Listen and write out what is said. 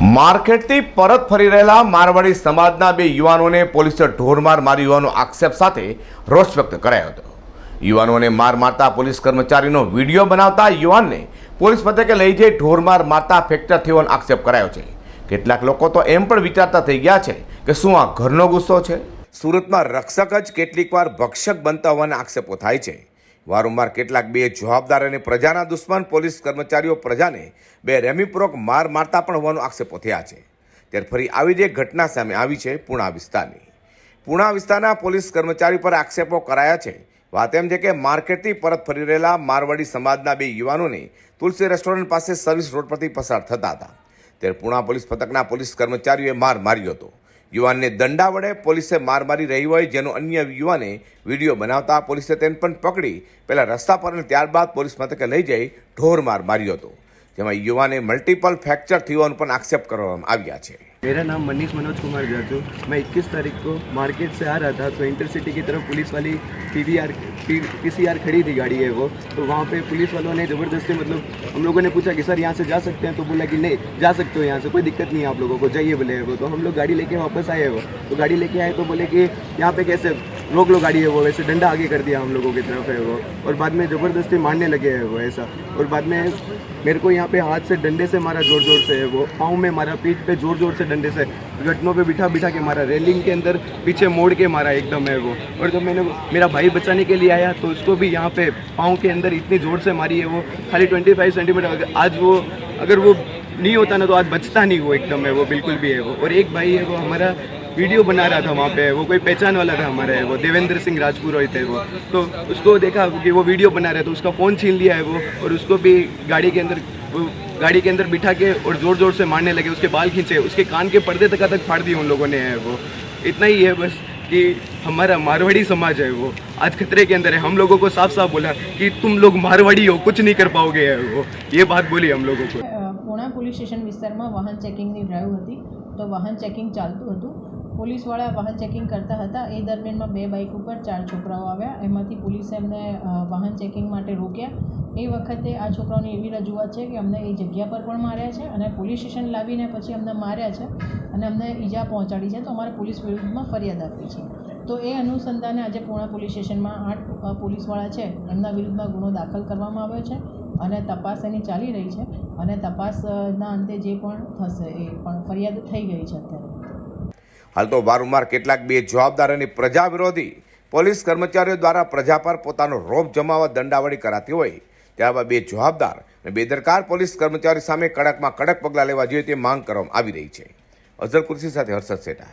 માર્કેટથી પરત ફરી રહેલા મારવાડી સમાજના બે યુવાનોને પોલીસે ઢોરમાર મારી હોવાનો આક્ષેપ સાથે રોષ વ્યક્ત કરાયો હતો. યુવાનોને માર મારતા પોલીસ કર્મચારીનો વીડિયો બનાવતા યુવાનને પોલીસ મથકે લઈ જઈ ઢોરમાર મારતા ફેક્ટર થયોનો આક્ષેપ કરાયો છે. કેટલાક લોકો તો એમ પણ વિચારતા થઈ ગયા છે કે શું આ ઘરનો ગુસ્સો છે? સુરતમાં રક્ષક જ કેટલીકવાર ભક્ષક બનતા હોવાના આક્ષેપો થાય છે. વારંવાર કેટલાક બે જવાબદાર અને પ્રજાના દુશ્મન પોલીસ કર્મચારીઓ પ્રજાને બે રેમીપૂર્વક માર મારતા પણ હોવાનો આક્ષેપો થયા છે. ત્યારે ફરી આવી જ એક ઘટના સામે આવી છે પૂણા વિસ્તારની. પૂણા વિસ્તારના પોલીસ કર્મચારી પર આક્ષેપો કરાયા છે. વાત એમ છે કે માર્કેટથી પરત ફરી રહેલા મારવાડી સમાજના બે યુવાનોને તુલસી રેસ્ટોરન્ટ પાસે સર્વિસ રોડ પરથી પસાર થતા હતા. ત્યારે પુણા પોલીસ પથકના પોલીસ કર્મચારીઓએ માર માર્યો હતો. યુવાનને દંડા વડે પોલીસે માર મારી રહી હોય જેનો અન્ય યુવાને વીડિયો બનાવતા પોલીસે તેને પણ પકડી. પહેલાં રસ્તા પર અને ત્યારબાદ પોલીસ મથકે લઈ જઈ ઢોર માર માર્યો હતો, જેમાં યુવાને મલ્ટિપલ ફ્રેક્ચર થયોનો પણ આક્ષેપ કરવામાં આવ્યા છે. मेरा नाम मनीष मनोज कुमार जाजू मैं 21 तारीख को मार्केट से आ रहा था तो इंटरसिटी की तरफ़ पुलिस वाली P V R P C R खड़ी थी गाड़ी है वो। तो वहाँ पे पुलिस वालों ने ज़बरदस्ती मतलब हम लोगों ने पूछा कि, सर, यहाँ से जा सकते हैं? तो बोला कि, नहीं, जा सकते हो यहाँ से, कोई दिक्कत नहीं है आप लोगों को, जाइए बोले वो। तो हम लोग गाड़ी लेके वापस आए वो। तो गाड़ी लेके आए तो बोले कि, यहाँ पे कैसे रोक लो गाड़ी है वो, वैसे डंडा आगे कर दिया हम लोगों की तरफ़ है वो। और बाद में ज़बरदस्ती मारने लगे है वो ऐसा। और बाद में मेरे को यहाँ पे हाथ से डंडे से मारा ज़ोर ज़ोर से है वो, पाँव में मारा, पीठ पे ज़ोर ज़ोर से डंडे से, घटनों पे बिठा बिठा के मारा, रेलिंग के अंदर पीछे मोड़ के मारा एकदम है वो। और जब मैंने मेरा भाई बचाने के लिए आया तो उसको भी यहाँ पे पाँव के अंदर इतनी ज़ोर से मारी है वो, खाली ट्वेंटी फाइव सेंटीमीटर आज वो, अगर वो नहीं होता ना तो आज बचता नहीं वो एकदम है वो, बिल्कुल भी है वो। और एक भाई है वो, हमारा वीडियो बना रहा था वहाँ पे वो कोई पहचान वाला था हमारा है वो देवेंद्र सिंह राजपुरोहित है वो तो उसको देखा कि वो वीडियो बना रहा है तो उसका फ़ोन छीन लिया है वो और उसको भी गाड़ी के अंदर वो गाड़ी के अंदर बिठा के और ज़ोर ज़ोर से मारने लगे उसके बाल खींचे उसके कान के पर्दे तक तक फाड़ दिए उन लोगों ने है वो इतना ही है बस कि हमारा मारवाड़ी समाज है वो आज खतरे के अंदर है हम लोगों को साफ साफ बोला कि तुम लोग मारवाड़ी हो कुछ नहीं कर पाओगे है वो ये बात बोली हम लोगों को અ, પૂણા પોલીસ સ્ટેશન વિસ્તારમાં વાહન ચેકિંગની ડ્રાઈવ હતી તો વાહન ચેકિંગ ચાલતું હતું. પોલીસવાળા વાહન ચેકિંગ કરતા હતા. એ દરમિયાનમાં બે બાઇક ઉપર ચાર છોકરાઓ આવ્યા. એમાંથી પોલીસે એમને વાહન ચેકિંગ માટે રોક્યા. એ વખતે આ છોકરાઓની એવી રજૂઆત છે કે અમને એ જગ્યા પર પણ માર્યા છે અને પોલીસ સ્ટેશન લાવીને પછી અમને માર્યા છે અને અમને ઈજા પહોંચાડી છે. તો અમારે પોલીસ વિરુદ્ધમાં ફરિયાદ આપી છે. તો એ અનુસંધાને આજે પૂણા પોલીસ સ્ટેશનમાં આઠ પોલીસવાળા છે. એમના વિરુદ્ધમાં ગુનો દાખલ કરવામાં આવ્યો છે. અને તપાસ એની ચાલી રહી છે અને તપાસના અંતે જે પણ થશે એ પણ ફરિયાદ થઈ ગઈ છે અત્યારે. હાલ તો વારંવાર કેટલાક બે જવાબદાર અને પ્રજા વિરોધી પોલીસ કર્મચારીઓ દ્વારા પ્રજા પર પોતાનો રોપ જમાવવા દંડાવળી કરાતી હોય. ત્યારબાદ બે જવાબદાર અને બેદરકાર પોલીસ કર્મચારી સામે કડકમાં કડક પગલાં લેવા જોઈએ તે માંગ કરવામાં આવી રહી છે. અઝર કુર્સી સાથે હર્ષદ સેટા